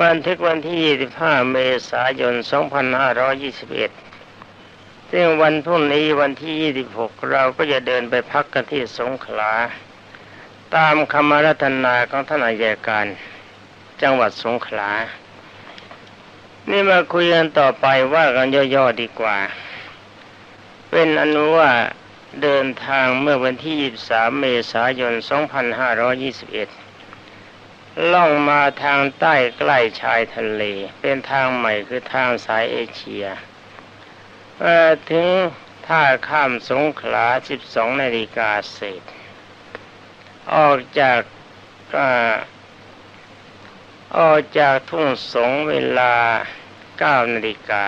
บันทึกวันที่ 25 เมษายน 2521 ซึ่งวันพรุ่งนี้วันที่ 26 เราก็จะเดินไปพักกันที่สงขลา ตามคำรัตนาของท่านอายการ จังหวัดสงขลา นี่มาคุยกันต่อไปว่ากันย่อๆดีกว่า เป็นอนุว่าเดินทางเมื่อวันที่ 23 เมษายน 2521 ล่องมาทางใต้ใกล้ชายทะเล เป็นทางใหม่คือทางสายเอเชียถึงท่าข้ามสงขลา 12 นาฬิกาเศษ ออกจากออกจากทุ่งสงเวลา 9 นาฬิกา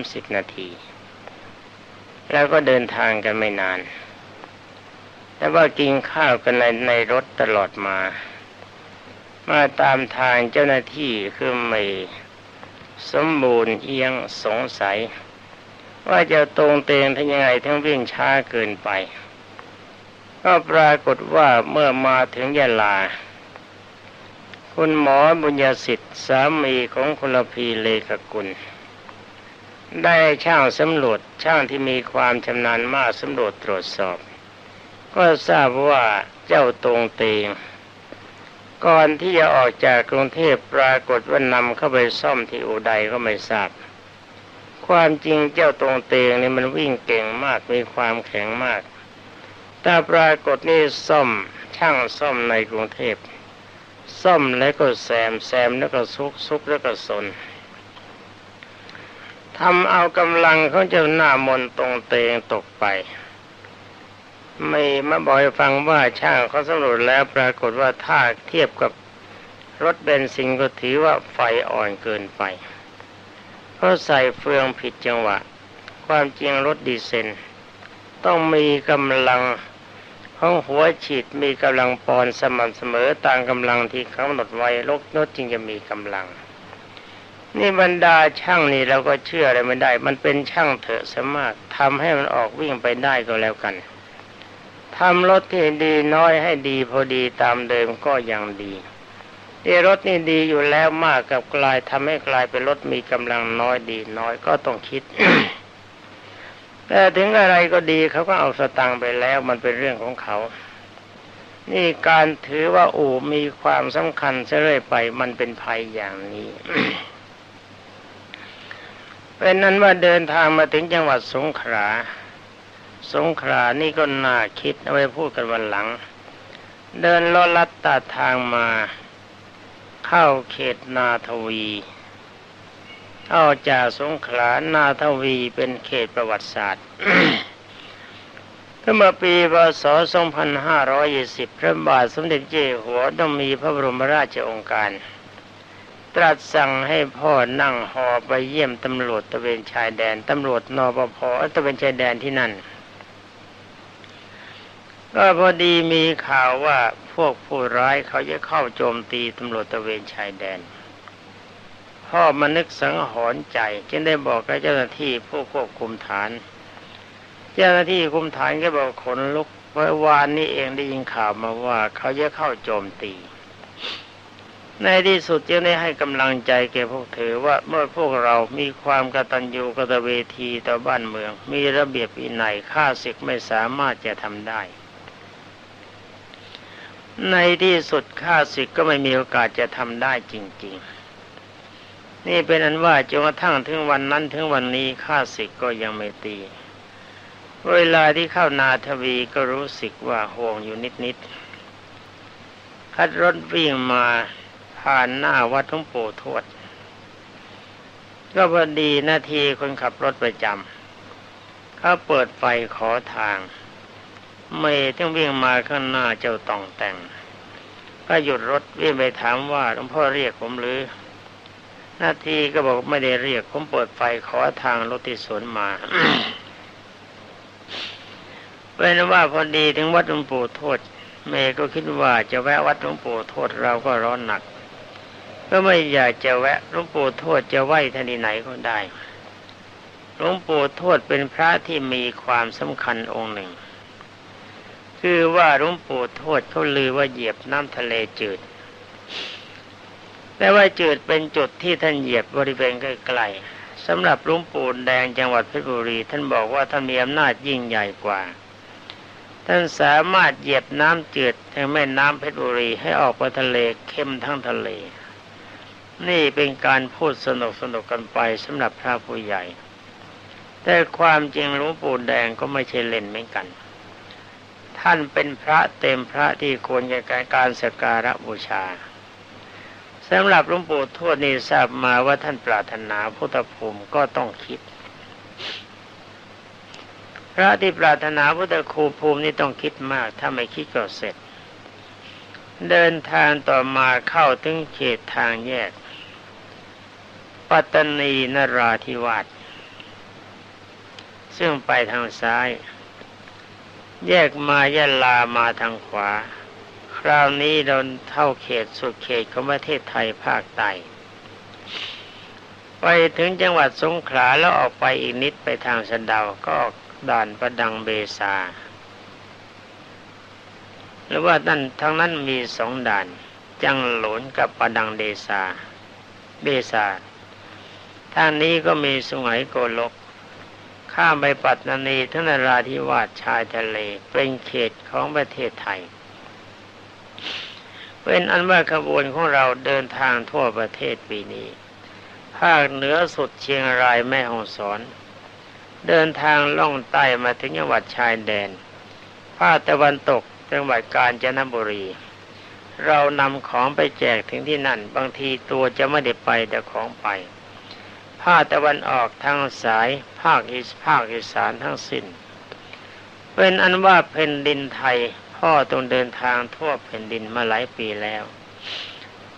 30 นาที แล้วก็เดินทางกันไม่นาน แต่ว่ากินข้าวกันในในรถตลอดมา มาตามทางเจ้าหน้าที่คือไม่สมบูรณ์เอียงสงสัย ว่าจะตรงเตงทั้งยังไงทั้งวิ่งช้าเกินไป ก็ปรากฏว่าเมื่อมาถึงยะลา คุณหมอบุญญาสิทธิ์สามีของคุณพีเลขกุล ได้ช่างสำรวจช่างที่มีความชำนาญมากสำรวจตรวจสอบ ก็ทราบว่าเจ้าตรงเตง ก่อนที่จะออกจากกรุงเทพปรากฏว่านำเข้าไปซ่อมที่อุดัยก็ไม่ทราบ ความจริงเจ้าตรงเตงนี่มันวิ่งเก่งมากมีความแข็งมาก แต่ปรากฏนี่ซ่อมช่างซ่อมในกรุงเทพซ่อมแล้วก็แซมแซมแล้วก็ซุกซุกแล้วก็สนทำเอากำลังของเจ้าหน้ามนตรงเตงตกไป ม่มาบ่อกให้ฟังว่าช่างเขาสำรวจแล้วปรากฏว่าถ้าเทียบกับรถเบนซินก็ถือว่าไฟอ่อนเกินไป เพราะใส่เฟืองผิดจังหวะ ความจริงรถดีเซนต้องมีกำลังของหัวฉีดมีกำลังปอนสม่ำเสมอตามกำลังที่เขาหนดไว้รถรถจึงจะมีกำลัง นี่บรรดาช่างนี่เราก็เชื่ออะไรไม่ได้ มันเป็นช่างเถอะสมากทำให้มันออกวิ่งไปได้ก็แล้วกัน ทำรถที่ดีน้อยให้ดีพอดีตามเดิมก็ยังดีที่รถนี่ดีอยู่แล้วมากกับกลายทำให้กลายเป็นรถมีกำลังน้อยดีน้อยก็ต้องคิดแต่ถึงอะไรก็ดีเขาก็เอาสตังค์ไปแล้วมันเป็นเรื่องของเขา นี่การถือว่าอู่มีความสำคัญเรื่อยไปมันเป็นภัยอย่างนี้เป็นนั้นว่าเดินทางมาถึงจังหวัดสงขลา สงขลานี่ก็น่าคิดเอาไว้พูดกันวันหลัง เดินลอลัดตาทางมา เข้าเขตนาทวีเข้าจากสงขลานาทวีเป็นเขตประวัติศาสตร์ก็มาปีพศ 2520 พระบาทสมเด็จเจ้าหัวต้องมีพระบรมราชโองการ ตรัสสั่งให้พ่อนั่งหอไปเยี่ยมตำรวจตะเวนชายแดน ตำรวจนปภตะเวนชายแดนที่นั่น ก็พอดีมีข่าวว่าพวกผู้ร้ายเขาจะเข้าโจมตีตำรวจตะเวนชายแดน พ่อมานึกสังหรณ์ใจ จึงได้บอกกับเจ้าหน้าที่ผู้ควบคุมฐาน เจ้าหน้าที่คุมฐานก็บอกขนลุกเมื่อวานนี้เองได้ยินข่าวมาว่าเขาจะเข้าโจมตี ในที่สุดจึงได้ให้กำลังใจแก่พวกเธอว่าเมื่อพวกเรามีความกตัญญูกตเวทีต่อบ้านเมือง มีระเบียบวินัยข้าศึกไม่สามารถจะทำได้ ในที่สุดข้าศึกก็ไม่มีโอกาสจะทำได้จริง ๆ นี่เป็นอันว่าจนกระทั่งถึงวันนั้นถึงวันนี้ข้าศึกก็ยังไม่ตี เวลาที่เข้านาทวีก็รู้สึกว่าห่วงอยู่นิดๆคัดรถวิ่งมาผ่านหน้าวัดทุ่งปู่ทวด ก็พอดีนาทีคนขับรถประจำเขาเปิดไฟขอทางเมย์ที่วิ่งมาข้างหน้าเจ้าตองแต่ง ก็หยุดรถวิ่งไปถามว่าหลวงพ่อเรียกผมหรือ หน้าที่ก็บอกไม่ได้เรียก ผมเปิดไฟขอทางรถที่สวนมาเป็นว่าพอดีถึงวัดหลวงปู่โทษเมย์ก็คิดว่าจะแวะวัดหลวงปู่โทษเราก็ร้อนหนัก ก็ไม่อยากจะแวะหลวงปู่โทษจะไหวท่านไหนก็ได้หลวงปู่โทษเป็นพระที่มีความสำคัญองค์หนึ่ง คือว่าหลวงปู่โทษเขาลือว่าเหยียบน้ำทะเลจืด แต่ว่าจุดเป็นจุดที่ท่านเหยียบบริเวณใกล้ๆสำหรับหลุงปู่แดงจังหวัดเพชรบุรี ท่านบอกว่าท่านมีอำนาจยิ่งใหญ่กว่า ท่านสามารถเหยียบน้ำจืดทางแม่น้ำเพชรบุรีให้ออกไปทะเลเข้มทั้งทะเล นี่เป็นการพูดสนุกสนุกกันไปสำหรับพระผู้ใหญ่ แต่ความจริงหลวงปู่แดงก็ไม่ใช่เล่นเหมือนกัน ท่านเป็นพระเต็มพระที่ควรแก่การสักการะบูชาสำหรับหลวงปู่ทวดนี่ทราบมาว่าท่านปรารถนาพุทธภูมิก็ต้องคิด พระที่ปรารถนาพุทธคูภูมินี่ต้องคิดมาก ถ้าไม่คิดก็เสร็จ เดินทางต่อมาเข้าถึงเขตทางแยก ปัตตานีนราธิวาสซึ่งไปทางซ้าย แยกมายะลามาทางขวา คราวนี้เราเท่าเขตสุดเขตของประเทศไทยภาคใต้ไปถึงจังหวัดสงขลาแล้วออกไปอีกนิดไปทางสันดาวก็ด่านประดังเบซาหรือว่านั่นทั้งนั้นมีสองด่าน จังหลนกับประดังเดซาเบซาทางนี้ก็มีสุไหงโกลก ข้ามไปปัตตานีทั้งนราธิวาสชายทะเล เป็นเขตของประเทศไทย เป็นอันว่าขบวนของเราเดินทางทั่วประเทศปีนี้ ภาคเหนือสุดเชียงรายแม่ฮ่องสอน เดินทางล่องใต้มาถึงจังหวัดชายแดน ภาคตะวันตกจังหวัดกาญจนบุรี เรานำของไปแจกถึงที่นั่น บางทีตัวจะไม่ได้ไปแต่ของไป ภาคตะวันออกทางสาย ภาคอีสภาคอีสานทั้งสิ้น เป็นอันว่าแผ่นดินไทย พ่อต้องเดินทางทั่วแผ่นดินมาหลายปีแล้ว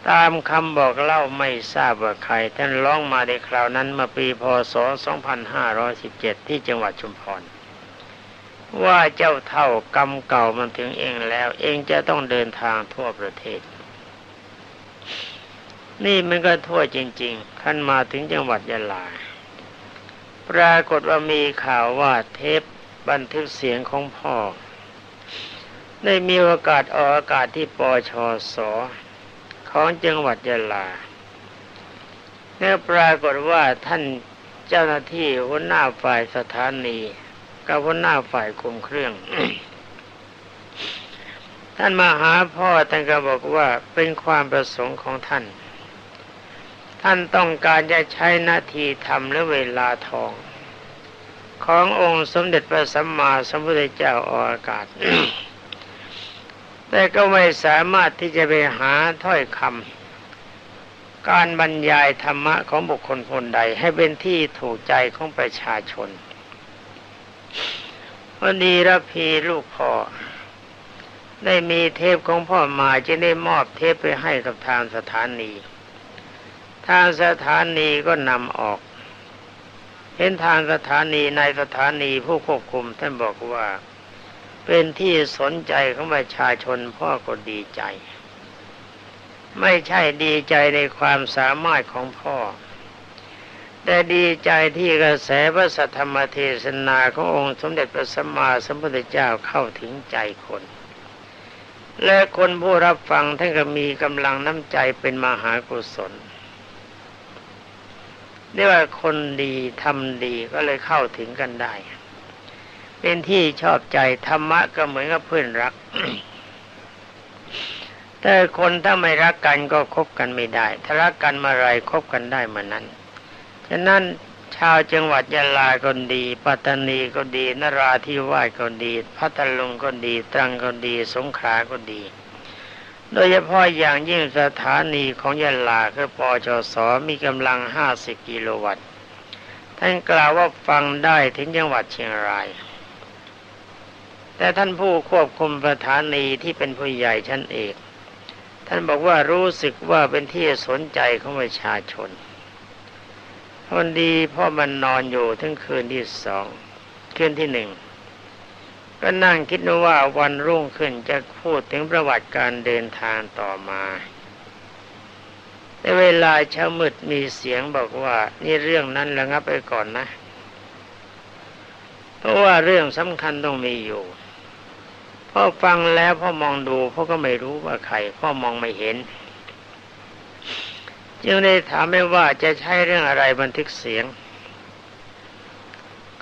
ตามคำบอกเล่าไม่ทราบว่าใคร ท่านร้องมาในคราวนั้นมาปีพศ 2517 ที่จังหวัดชุมพรว่าเจ้าเท่ากรรมเก่ามันถึงเองแล้ว เองจะต้องเดินทางทั่วประเทศ นี่มันก็ทั่วจริงๆขั้นมาถึงจังหวัดยะลา ปรากฏว่ามีข่าวว่าเทปบันทึกเสียงของพ่อ ได้มีโอกาสออกอากาศที่ปชสของจังหวัดยะลาแล้วปรากฏว่าท่านเจ้าหน้าที่หัวหน้าฝ่ายสถานีกับหัวหน้าฝ่ายคุมเครื่อง ท่านมาหาพ่อท่านก็บอกว่าเป็นความประสงค์ของท่าน ท่านต้องการจะใช้นาทีทำและเวลาทอง ขององค์สมเด็จพระสัมมาสัมพุทธเจ้าออกอากาศ แต่ก็ไม่สามารถที่จะไปหาถ้อยคำการบรรยายธรรมะของบุคคลคนใด ให้เป็นที่ถูกใจของประชาชนวันนี้ระพีลูกพ่อได้มีเทปของพ่อมาจะได้มอบเทปไปให้กับทางสถานี ทางสถานีก็นำออก เห็นทางสถานีในสถานีผู้ควบคุมท่านบอกว่า เป็นที่สนใจของประชาชนพ่อก็ดีใจ ไม่ใช่ดีใจในความสามารถของพ่อ แต่ดีใจที่กระแสพระสัทธรรมเทศนาขององค์สมเด็จพระสัมมาสัมพุทธเจ้าเข้าถึงใจคนและคนผู้รับฟังท่านก็มีกำลังน้ำใจเป็นมหากุศล เรียกว่าคนดีทำดีก็เลยเข้าถึงกันได้ เป็นที่ชอบใจธรรมะก็เหมือนกับเพื่อนรัก แต่คนถ้าไม่รักกันก็คบกันไม่ได้ ถ้ารักกันมาไรคบกันได้เหมือนนั้น ฉะนั้นชาวจังหวัดยะลาก็ดี ปัตตานีก็ดีนราธิวาสก็ดี พัทลุงก็ดี ตรังก็ดี สงขลาก็ดี โดยเฉพาะอย่างยิ่งสถานีของยะลาคือปอชสมีกำลังห้าสิบกิโลวัตต์ท่านกล่าวว่าฟังได้ถึงจังหวัดเชียงราย แต่ท่านผู้ควบคุมสถานีที่เป็นผู้ใหญ่ชั้นเอกท่านบอกว่ารู้สึกว่าเป็นที่สนใจของประชาชนวันดีพ่อมันนอนอยู่ทั้งคืนที่สองคืนที่หนึ่ง ก็นั่งคิดว่าวันรุ่งขึ้นจะพูดถึงประวัติการเดินทางต่อมาในเวลาเช้ามืดมีเสียงบอกว่า นี่เรื่องนั้นระงับไปก่อนนะ เพราะว่าเรื่องสำคัญต้องมีอยู่พ่อฟังแล้วพ่อมองดูพ่อก็ไม่รู้ว่าใครพ่อมองไม่เห็น จึงได้ถามไม่ว่าจะใช้เรื่องอะไรบันทึกเสียง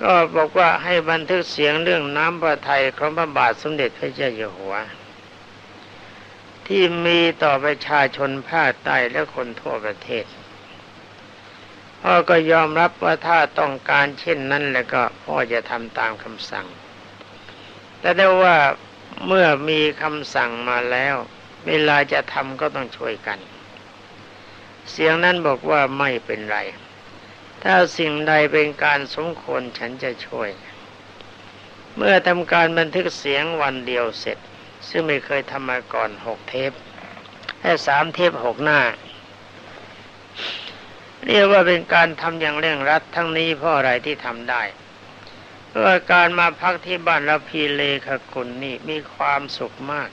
ก็บอกว่าให้บันทึกเสียงเรื่องน้ำพระทัยของพระบาทสมเด็จพระเจ้าอยู่หัว ที่มีต่อประชาชนภาคใต้และคนทั่วประเทศพ่อก็ยอมรับว่าถ้าต้องการเช่นนั้นแล้วก็พ่อจะทำตามคำสั่ง แต่ได้ว่าเมื่อมีคำสั่งมาแล้ว เวลาจะทำก็ต้องช่วยกัน เสียงนั้นบอกว่าไม่เป็นไร ถ้าสิ่งใดเป็นการสมควรฉันจะช่วย เมื่อทำการบันทึกเสียงวันเดียวเสร็จ ซึ่งไม่เคยทำมาก่อนหกเทปแค่สามเทปหกหน้า เรียกว่าเป็นการทำอย่างเร่งรัดทั้งนี้เพราะอะไรที่ทำได้เพราะการมาพักที่บ้านเราพีเลขกุลนี่มีความสุขมาก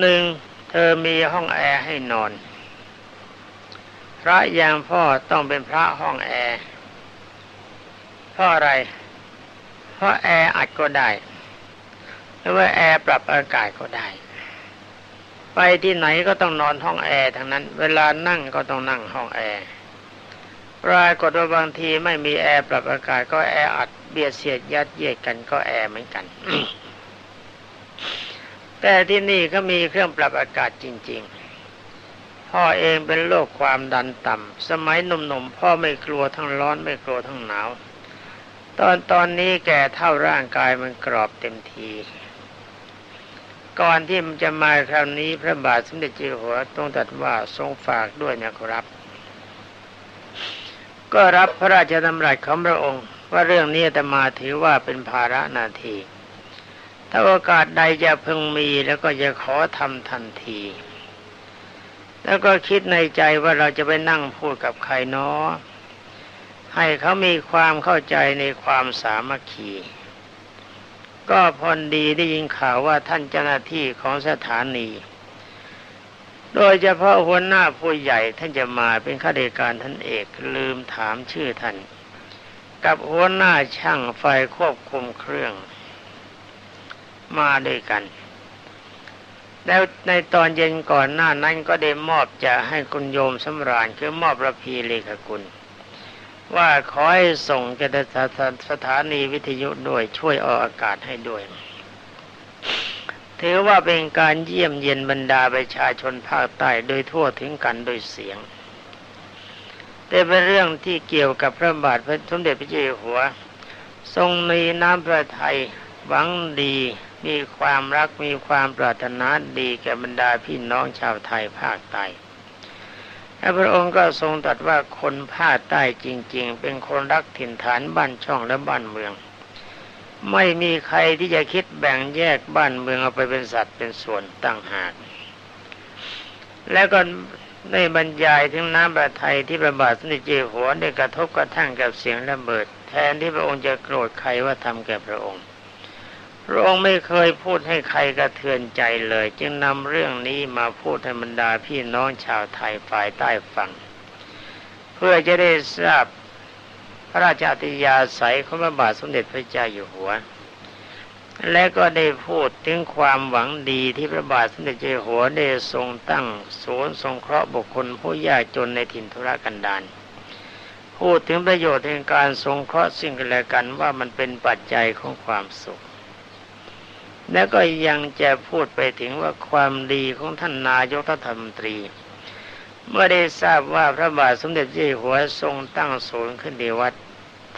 หนึ่งเธอมีห้องแอร์ให้นอน พระอย่างพ่อต้องเป็นพระห้องแอร์เพราะอะไร เพราะแอร์อัดก็ได้ หรือว่าแอร์ปรับอากาศก็ได้ ไปที่ไหนก็ต้องนอนห้องแอร์ทั้งนั้น เวลานั่งก็ต้องนั่งห้องแอร์ปรากฏว่าบางทีไม่มีแอร์ปรับอากาศก็แอร์อัดเบียดเสียดยัดเยียดกันก็แอร์เหมือนกัน แต่ที่นี่ก็มีเครื่องปรับอากาศจริง ๆ พ่อเองเป็นโรคความดันต่ำ สมัยหนุ่มๆพ่อไม่กลัวทั้งร้อนไม่กลัวทั้งหนาว ตอนตอนนี้แก่เท่าร่างกายมันกรอบเต็มที ก่อนที่มันจะมาคราวนี้พระบาทสมเด็จเจ้าหัวต้องตัดว่าทรงฝากด้วยนะครับ ก็รับพระราชดำรัสของพระองค์ ว่าเรื่องนี้แต่มาถือว่าเป็นภาระนาที ถ้าโอกาสใดจะพึงมีแล้วก็จะขอทำทันที แล้วก็คิดในใจว่าเราจะไปนั่งพูดกับใครเนาะให้เขามีความเข้าใจในความสามัคคี ก็พอดีได้ยินข่าวว่าท่านเจ้าหน้าที่ของสถานี โดยเฉพาะหัวหน้าผู้ใหญ่ท่านจะมาเป็นข้าราชการท่านเอกลืมถามชื่อท่าน กับหัวหน้าช่างไฟควบคุมเครื่อง มาด้วยกัน แล้วในตอนเย็นก่อนหน้านั้นก็ได้มอบจะให้คุณโยมสำราญคือมอบระพีเลขกุลว่าขอให้ส่งแกสถานีวิทยุด้วยช่วยออกอากาศให้ด้วย ถือว่าเป็นการเยี่ยมเยียนบรรดาประชาชนภาคใต้โดยทั่วถึงกันโดยเสียง แต่เป็นเรื่องที่เกี่ยวกับพระบาทพระสมเด็จพระเจ้าอยู่หัว ทรงมีน้ำพระทัยหวังดี มีความรักมีความปรารถนาดีแก่บรรดาพี่น้องชาวไทยภาคใต้พระองค์ก็ทรงตรัสว่าคนภาคใต้จริง ๆ เป็นคนรักถิ่นฐานบ้านช่องและบ้านเมือง ไม่มีใครที่จะคิดแบ่งแยกบ้านเมืองเอาไปเป็นสัตว์เป็นส่วนตั้งหาก แล้วก็ในบรรยายถึงน้ำประทัยที่พระบาทสมเด็จเจ้าหัวได้กระทบกระทั่งกับเสียงระเบิด แทนที่พระองค์จะโกรธใครว่าทำแก่พระองค์ พระองค์ไม่เคยพูดให้ใครกระเทือนใจเลย จึงนำเรื่องนี้มาพูดให้บรรดาพี่น้องชาวไทยฝ่ายใต้ฟัง เพื่อจะได้ทราบพระราชาติยาศัยของพระบาทสมเด็จพระเจ้าอยู่หัว และก็ได้พูดถึงความหวังดีที่พระบาทสมเด็จเจ้าหัวได้ทรงตั้งศูนย์สงเคราะห์บุคคลผู้ยากจนในถิ่นธุรกันดารพูดถึงประโยชน์ในการสงเคราะห์สิ่งกันและกันว่ามันเป็นปัจจัยของความสุข แล้วก็ยังจะพูดไปถึงว่าความดีของท่านนายกรัฐมนตรี เมื่อได้ทราบว่าพระบาทสมเด็จเจ้าอยู่หัวทรงตั้งศูนย์ขึ้นในวัด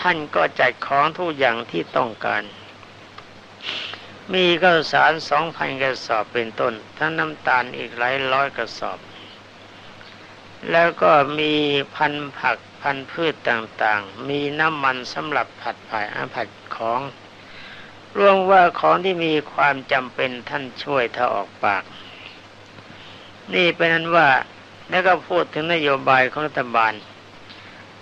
ท่านก็จัดของทุกอย่างที่ต้องการ มีข้าวสารสองพันกระสอบเป็นต้น ทั้งน้ำตาลอีกหลายร้อยกระสอบ แล้วก็มีพันผักพันพืชต่างๆ มีน้ำมันสำหรับผัดผัดอาผัดของ รวมว่าของที่มีความจำเป็นท่านช่วยถ้าออกปาก นี่เป็นนั้นว่าแล้วก็พูดถึงนโยบายของรัฐบาล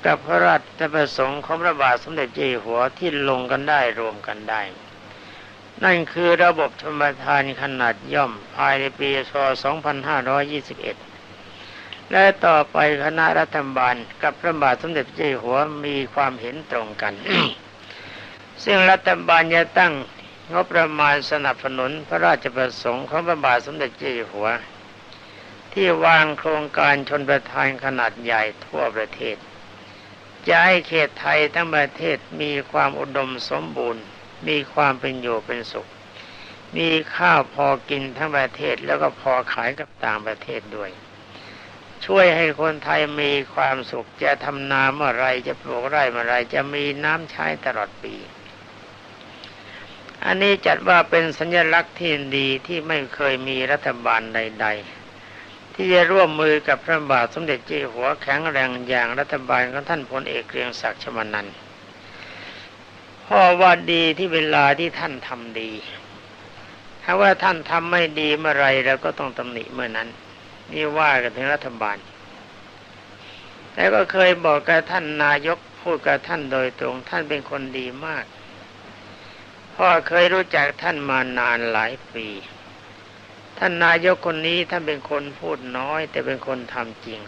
กับพระราชประสงค์ของพระบาทสมเด็จเจ้าอยู่หัวที่ลงกันได้รวมกันได้ นั่นคือระบบธรรมทานขนาดย่อมภายในปีศ2521 และต่อไปคณะรัฐบาลกับพระบาทสมเด็จเจ้าอยู่หัวมีความเห็นตรงกัน ซึ่งรัฐบาลจะตั้งงบประมาณสนับสนุนพระราชประสงค์ของพระบาทสมเด็จเจ้าอยู่หัว ที่วางโครงการชนประทานขนาดใหญ่ทั่วประเทศ จะให้เขตไทยทั้งประเทศมีความอุดมสมบูรณ์ มีความเป็นอยู่เป็นสุข มีข้าวพอกินทั้งประเทศแล้วก็พอขายกับต่างประเทศด้วย ช่วยให้คนไทยมีความสุขจะทำนาเมื่อไรจะปลูกไร่เมื่อไรจะมีน้ำใช้ตลอดปี อันนี้จัดว่าเป็นสัญลักษณ์ที่ดีที่ไม่เคยมีรัฐบาลใด ๆ ที่จะร่วมมือกับพระบาทสมเด็จเจ้าหัวแข็งแรงอย่างรัฐบาลของท่านพลเอกเกรียงศักดิ์ชมานันท์พ่อว่าดีที่เวลาที่ท่านทำดี ถ้าว่าท่านทำไม่ดีเมื่อไรเราก็ต้องตำหนิเมื่อนั้น นี่ว่ากันถึงรัฐบาลแต่ก็เคยบอกกับท่านนายกพูดกับท่านโดยตรง ท่านเป็นคนดีมาก พ่อเคยรู้จักท่านมานานหลายปี ท่านนายกคนนี้ท่านเป็นคนพูดน้อย แต่เป็นคนทำจริง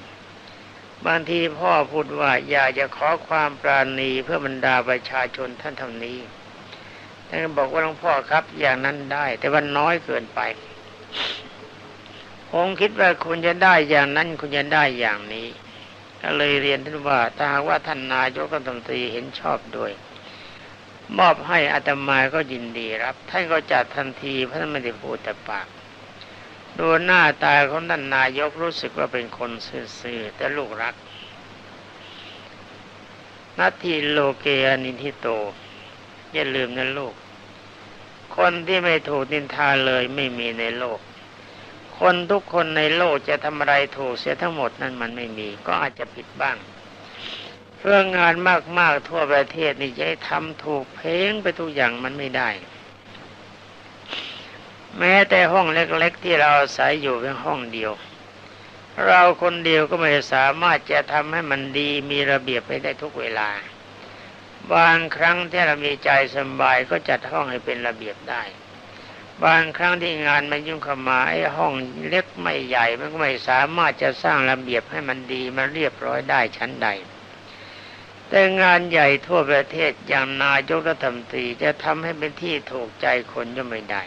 บางทีพ่อพูดว่าอยากจะขอความปราณีเพื่อบรรดาประชาชนท่านทำนี้ท่านบอกว่าหลวงพ่อครับอย่างนั้นได้ แต่ว่าน้อยเกินไปผมคิดว่าคุณจะได้อย่างนั้นคุณจะได้อย่างนี้ ก็เลยเรียนท่านว่าถ้าหากว่าท่านนายกรัฐมนตรีเห็นชอบด้วย มอบให้อาตมาก็ยินดีรับ ท่านก็จัดทันทีพระท่านไม่ได้พูดแต่ปากดูหน้าตาของท่านนายกรู้สึกว่าเป็นคนซื่อๆแต่ลูกรักนาทีโลเกอนิทิโต อย่าลืมนะลูก คนที่ไม่ถูกนินทาเลยไม่มีในโลก คนทุกคนในโลกจะทำอะไรถูกเสียทั้งหมดนั้นมันไม่มี ก็อาจจะผิดบ้าง เพื่องานมากๆทั่วประเทศนี่จะให้ทำถูกเพลงไปทุกอย่างมันไม่ได้ แม้แต่ห้องเล็กๆ ที่เราอาศัยอยู่เพียงห้องเดียว เราคนเดียวก็ไม่สามารถจะทำให้มันดีมีระเบียบไปได้ทุกเวลา บางครั้งที่เรามีใจสบายก็จัดห้องให้เป็นระเบียบได้ บางครั้งที่งานมันยุ่งเข้ามาไอ้ห้องเล็กไม่ใหญ่มันก็ไม่สามารถจะสร้างระเบียบให้มันดีมันเรียบร้อยได้ชั้นใด แต่งานใหญ่ทั่วประเทศอย่างนายกรัฐมนตรีจะทำให้เป็นที่ถูกใจคนก็ไม่ได้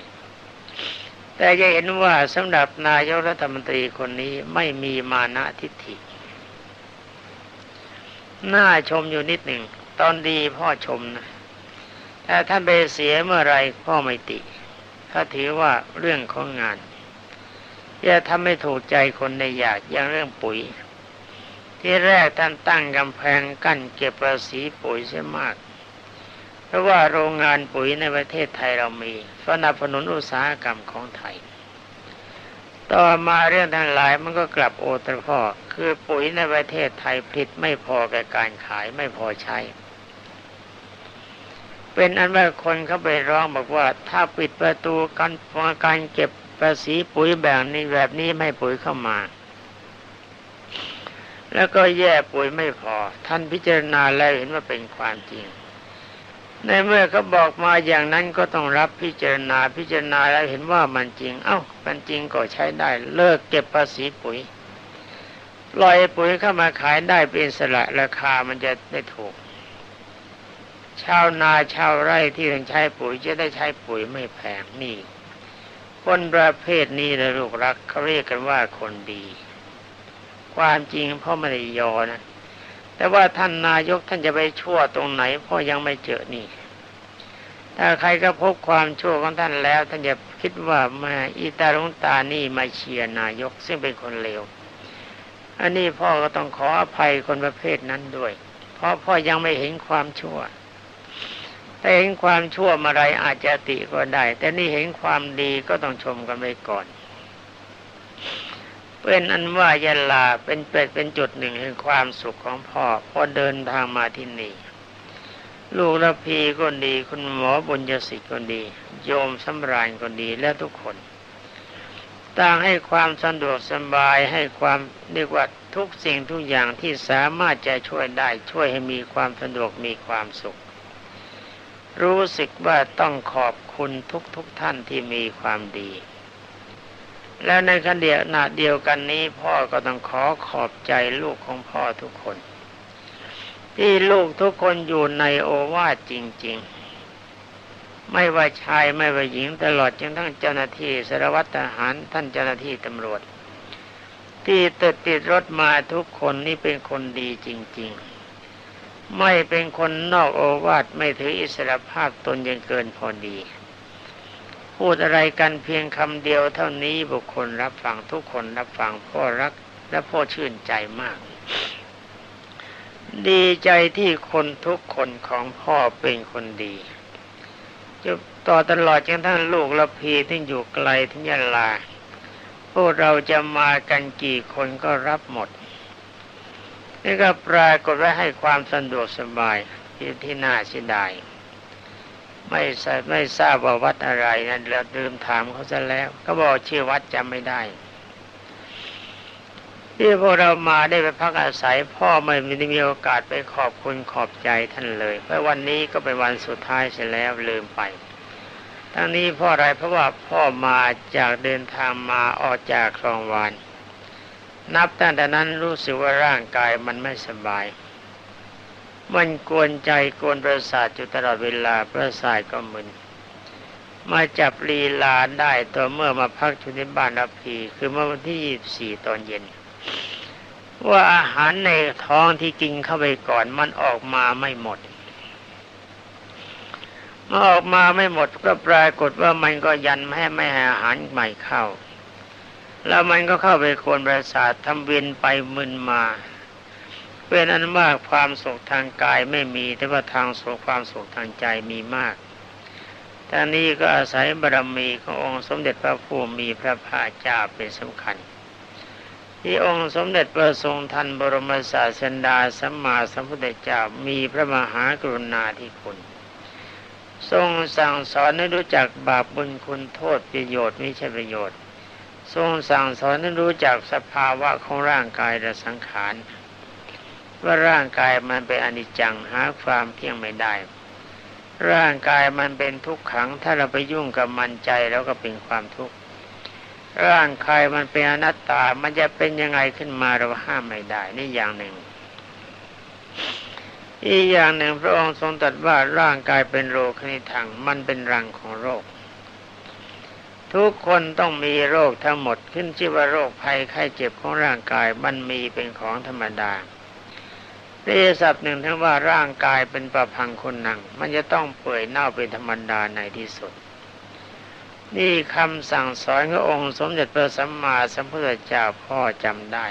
แต่จะเห็นว่าสำหรับนายกรัฐมนตรีคนนี้ไม่มีมานะทิฏฐิ น่าชมอยู่นิดหนึ่ง ตอนดีพ่อชมนะแต่ท่านไปเสียเมื่อไรพ่อไม่ติ ถ้าถือว่าเรื่องของงานจะทำให้ถูกใจคนในอยากอย่างเรื่องปุ๋ย ที่แรกท่านตั้งกำแพงกั้นเก็บภาษีปุ๋ยเสียมาก เพราะว่าโรงงานปุ๋ยในประเทศไทยเรามีสนับสนุนอุตสาหกรรมของไทย ต่อมาเรื่องทั้งหลายมันก็กลับโอตรพ่อคือปุ๋ยในประเทศไทยผลิตไม่พอแก่การขายไม่พอใช้ เป็นอันว่าคนเขาไปร้องบอกว่า ถ้าปิดประตูการการเก็บภาษีปุ๋ยแบบนี้แบบนี้ไม่ปุ๋ยเข้ามา แล้วก็แย่ปุ๋ยไม่พอ ท่านพิจารณาแล้วเห็นว่าเป็นความจริง ในเมื่อเขาบอกมาอย่างนั้นก็ต้องรับพิจารณาพิจารณาแล้วเห็นว่ามันจริง เอ้า มันจริงก็ใช้ได้ เลิกเก็บภาษีปุ๋ยปล่อยปุ๋ยเข้ามาขายได้เป็นสละราคามันจะได้ถูก ชาวนาชาวไร่ที่ต้องใช้ปุ๋ยจะได้ใช้ปุ๋ยไม่แพงนี่ คนประเภทนี้นะลูกรักเขาเรียกกันว่าคนดี ความจริงพ่อไม่ได้ยอนะ แต่ว่าท่านนายกท่านจะไปชั่วตรงไหนพ่อยังไม่เจอนี่ ถ้าใครก็พบความชั่วของท่านแล้ว ท่านจะคิดว่ามาอีตาลงตานี่มาเชียร์นายกซึ่งเป็นคนเลว อันนี้พ่อก็ต้องขออภัยคนประเภทนั้นด้วย เพราะพ่อยังไม่เห็นความชั่วแต่เห็นความชั่วมาไรอาจจะติก็ได้ แต่นี่เห็นความดีก็ต้องชมกันไปก่อน เป็นอันว่ายะลาเป็นเป็นเป็นจุดหนึ่งแห่งความสุขของพ่อพอเดินทางมาที่นี่ ลูกระพีก็ดี คุณหมอบุญยศิษย์ก็ดี โยมสำราญก็ดีและทุกคนต่างให้ความสะดวกสบายให้ความเรียกว่าทุกสิ่งทุกอย่างที่สามารถจะช่วยได้ช่วยให้มีความสะดวกมีความสุข รู้สึกว่าต้องขอบคุณทุกๆทท่านที่มีความดี แล้วในขณะเดียวกันนี้ พ่อก็ต้องขอขอบใจลูกของพ่อทุกคน ที่ลูกทุกคนอยู่ในโอวาทจริง ๆ ไม่ว่าชายไม่ว่าหญิงตลอดจนทั้งเจ้าหน้าที่สารวัตรทหารท่านเจ้าหน้าที่ตำรวจ ที่ติดติดรถมาทุกคนนี่เป็นคนดีจริง ๆ ไม่เป็นคนนอกโอวาทไม่ถืออิสรภาพตนยังเกินพอดี พูดอะไรกันเพียงคำเดียวเท่านี้บุคคลรับฟังทุกคนรับฟังพ่อรักและพ่อชื่นใจมาก ดีใจที่คนทุกคนของพ่อเป็นคนดีจะต่อตลอดจนทั้งลูกละพีที่อยู่ไกลที่ยะลา พวกเราจะมากันกี่คนก็รับหมด นี่ก็ปรากฏว่าให้ความสะดวกสบายที่ที่น่าเสียดาย ไม่ไม่ทราบว่าวัดอะไรนั่นเราลืมถามเขาซะแล้วเขาบอกชื่อวัดจำไม่ได้ ที่พวกเรามาได้ไปพักอาศัย พ่อไม่ได้มีโอกาสไปขอบคุณขอบใจท่านเลยเพราะวันนี้ก็เป็นวันสุดท้ายเสียแล้วลืมไปทั้งนี้เพราะอะไรเพราะว่าพ่อมาจากเดินทางมาออกจากคลองวานนับตั้งแต่นั้นรู้สึกว่าร่างกายมันไม่สบาย มันกวนใจกวนประสาทอยู่ตลอดเวลาประสาทก็มึนมาจับลีลาได้ตัวเมื่อมาพักอยู่ที่บ้านรับพีคือเมื่อวันที่ยี่สี่ตอนเย็น ว่าอาหารในท้องที่กินเข้าไปก่อนมันออกมาไม่หมดเมื่อออกมาไม่หมดก็ปรากฏว่ามันก็ยันไม่ไม่ให้อาหารใหม่เข้า แล้วมันก็เข้าไปโคนประสาททำเวียนไปมึนมา เป็นอันมาความสุขทางกายไม่มี แต่ว่าทางสุขความสุขทางใจมีมากทางนี้ก็อาศัยบารมีขององค์สมเด็จพระผู้มีพระภาคเจ้าเป็นสำคัญ ที่องค์สมเด็จพระทรงทันบรมศาสดาสัมมาสัมพุทธเจ้ามีพระมหากรุณาธิคุณ ทรงสั่งสอนให้รู้จักบาปบุญคุณโทษประโยชน์ไม่ใช่ประโยชน์ ทรงสั่งสอนให้รู้จักสภาวะของร่างกายและสังขาร ว่าร่างกายมันเป็นอนิจจังหาความเที่ยงไม่ได้ ร่างกายมันเป็นทุกขัง ถ้าเราไปยุ่งกับมันใจแล้วก็เป็นความทุกข์ร่างกายมันเป็นอนัตตา มันจะเป็นยังไงขึ้นมาเราห้ามไม่ได้นี่อย่างหนึ่ง อีกอย่างหนึ่งพระองค์ทรงตรัสว่าร่างกายเป็นโรคนิทังมันเป็นรังของโรค ทุกคนต้องมีโรคทั้งหมดขึ้นชื่อว่าโรคภัยไข้เจ็บของร่างกายมันมีเป็นของธรรมดา เรียศัพท์หนึ่งทั้งว่าร่างกายเป็นประพังคนหนัง มันจะต้องเปื่อยเน่าเป็นธรรมดาในที่สุด นี่คำสั่งสอนขององค์สมเด็จพระสัมมาสัมพุทธเจ้าพ่อจำได้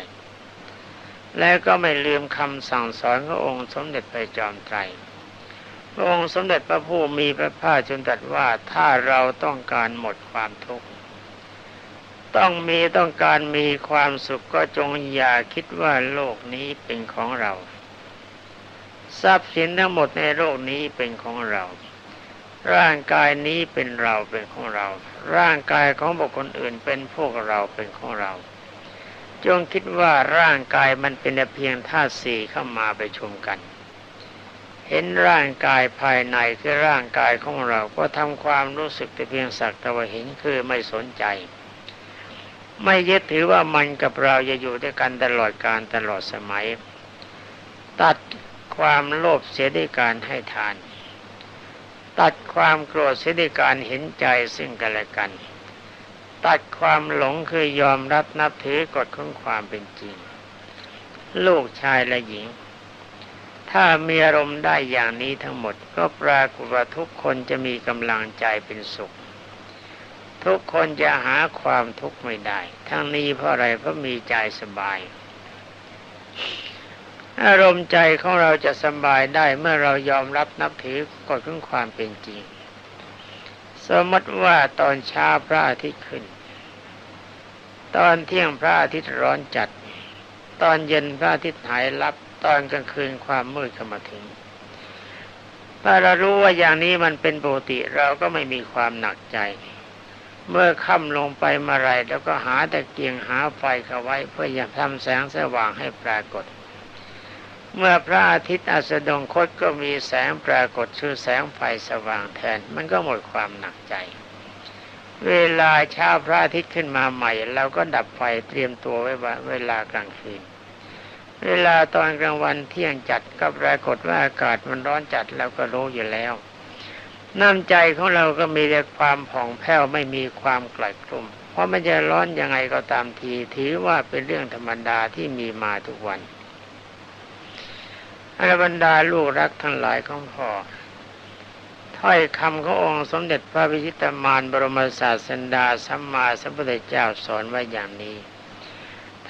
แล้วก็ไม่ลืมคำสั่งสอนขององค์สมเด็จพระจอมไตรพระองค์สมเด็จพระผู้มีพระภาคจนตรัสว่าถ้าเราต้องการหมดความทุกข์ต้องมีต้องการมีความสุขก็จงอย่าคิดว่าโลกนี้เป็นของเรา ทรัพย์สินทั้งหมดในโลกนี้เป็นของเรา ร่างกายนี้เป็นเราเป็นของเรา ร่างกายของบุคคลอื่นเป็นพวกเราเป็นของเรา จงคิดว่าร่างกายมันเป็นเพียงธาตุสี่เข้ามาไปชมกัน เห็นร่างกายภายในคือร่างกายของเราก็ทำความรู้สึกแต่เพียงสักแต่ว่าเห็นคือไม่สนใจ ไม่ยึดถือว่ามันกับเราจะอยู่ด้วยกันตลอดการตลอดสมัย ตัด ความโลภเสียด้วยการให้ทาน ตัดความโกรธเสียด้วยการเห็นใจซึ่งกันและกัน ตัดความหลงคือยอมรับนับถือกฎของความเป็นจริง ลูกชายและหญิง ถ้ามีอารมณ์ได้อย่างนี้ทั้งหมด ก็ปรากฏว่าทุกคนจะมีกำลังใจเป็นสุขทุกคนจะหาความทุกข์ไม่ได้ ทั้งนี้เพราะอะไรเพราะมีใจสบาย อารมณ์ใจของเราจะสบายได้เมื่อเรายอมรับนับถือกฎของความเป็นจริง สมมติว่าตอนเช้าพระอาทิตย์ขึ้น ตอนเที่ยงพระอาทิตย์ร้อนจัด ตอนเย็นพระอาทิตย์หายลับ ตอนกลางคืนความมืดเข้ามาถึงถ้าเรารู้ว่าอย่างนี้มันเป็นปกติเราก็ไม่มีความหนักใจ เมื่อค่ำลงไปมาไรแล้วก็หาตะเกียงหาไฟเข้าไว้เพื่ออย่าทำแสงสว่างให้ปรากฏ เมื่อพระอาทิตย์อัสดงคตก็มีแสงปรากฏชื่อแสงไฟสว่างแทน มันก็หมดความหนักใจ เวลาเช้าพระอาทิตย์ขึ้นมาใหม่เราก็ดับไฟเตรียมตัวไว้ว่าเวลากลางคืน เวลาตอนกลางวันเที่ยงจัดก็ปรากฏว่าอากาศมันร้อนจัดเราก็รู้อยู่แล้วน้ำใจของเราก็มีแต่ความผ่องแผ้วไม่มีความกลัดกลุ่ม เพราะมันจะร้อนยังไงก็ตามที ถือว่าเป็นเรื่องธรรมดาที่มีมาทุกวัน อรบรรดาลูกรักทั้งหลายของพ่อถ้อยคำขององค์สมเด็จพระพิชิตมารบรมศาสดาสัมมาสัมพุทธเจ้าสอนไว้อย่างนี้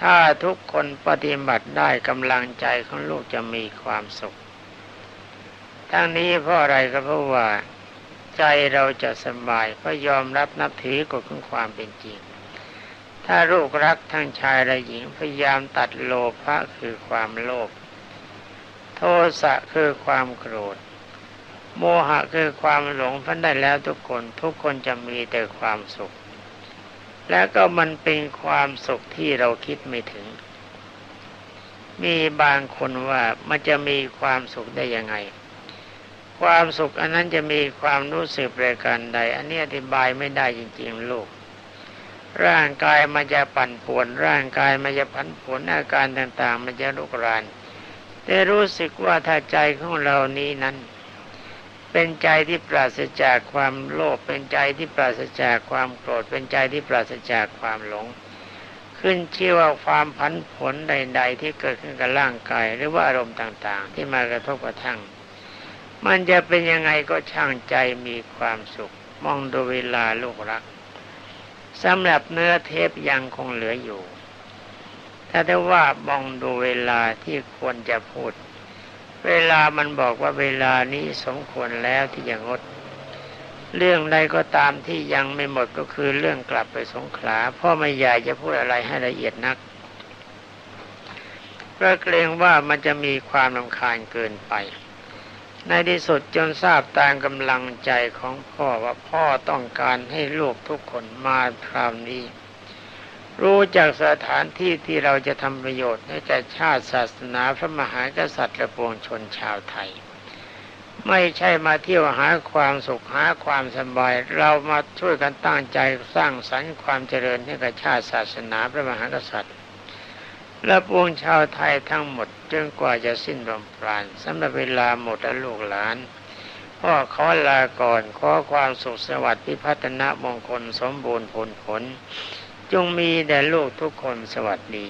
ถ้าทุกคนปฏิบัติได้กำลังใจของลูกจะมีความสุข ทั้งนี้เพราะอะไรก็เพราะว่าใจเราจะสบายเพราะยอมรับนับถือกฎของความเป็นจริง ถ้าลูกรักทั้งชายและหญิงพยายามตัดโลภะคือความโลภ โทสะคือความโกรธ โมหะคือความหลงพันได้แล้วทุกคนทุกคนจะมีแต่ความสุข แล้วก็มันเป็นความสุขที่เราคิดไม่ถึง มีบางคนว่ามันจะมีความสุขได้ยังไง ความสุขอันนั้นจะมีความรู้สึกประการใด อันนี้อธิบายไม่ได้จริงๆลูกร่างกายมันจะปั่นป่วน ร่างกายมันจะผันผวนอาการต่างๆ มันจะลุกราน แต่รู้สึกว่าถ้าใจของเรานี้นั้น เป็นใจที่ปราศจากความโลภเป็นใจที่ปราศจากความโกรธเป็นใจที่ปราศจากความหลง ขึ้นชื่อว่าความผันผวนใด ๆ ที่เกิดขึ้นกับร่างกายหรือว่าอารมณ์ต่าง ๆ ที่มากระทบกระทั่ง มันจะเป็นยังไงก็ช่างใจมีความสุข มองดูเวลาลูกรักสำหรับเนื้อเทปยังคงเหลืออยู่ ถ้าได้ว่ามองดูเวลาที่ควรจะพูด เวลามันบอกว่าเวลานี้สมควรแล้วที่จะงด เรื่องใดก็ตามที่ยังไม่หมดก็คือเรื่องกลับไปสงขลาพ่อไม่อยากจะพูดอะไรให้ละเอียดนักเพราะเกรงว่ามันจะมีความลำคาญเกินไป ในที่สุดจนทราบตามกำลังใจของพ่อว่าพ่อต้องการให้ลูกทุกคนมาคราวนี้ รู้จากสถานที่ที่เราจะทำประโยชน์ให้แก่ชาติศาสนาพระมหากษัตริย์และปวงชนชาวไทย ไม่ใช่มาเที่ยวหาความสุขหาความสบาย เรามาช่วยกันตั้งใจสร้างสรรค์ความเจริญให้กับชาติศาสนาพระมหากษัตริย์ และปวงชาวไทยทั้งหมดจนกว่าจะสิ้นลมปราณสำหรับเวลาหมดแล้วลูกหลานพ่อขอลาก่อนขอความสุขสวัสดิ์พิพัฒนมงคลสมบูรณ์ผลผล จงมีแด่ลูกทุกคนสวัสดี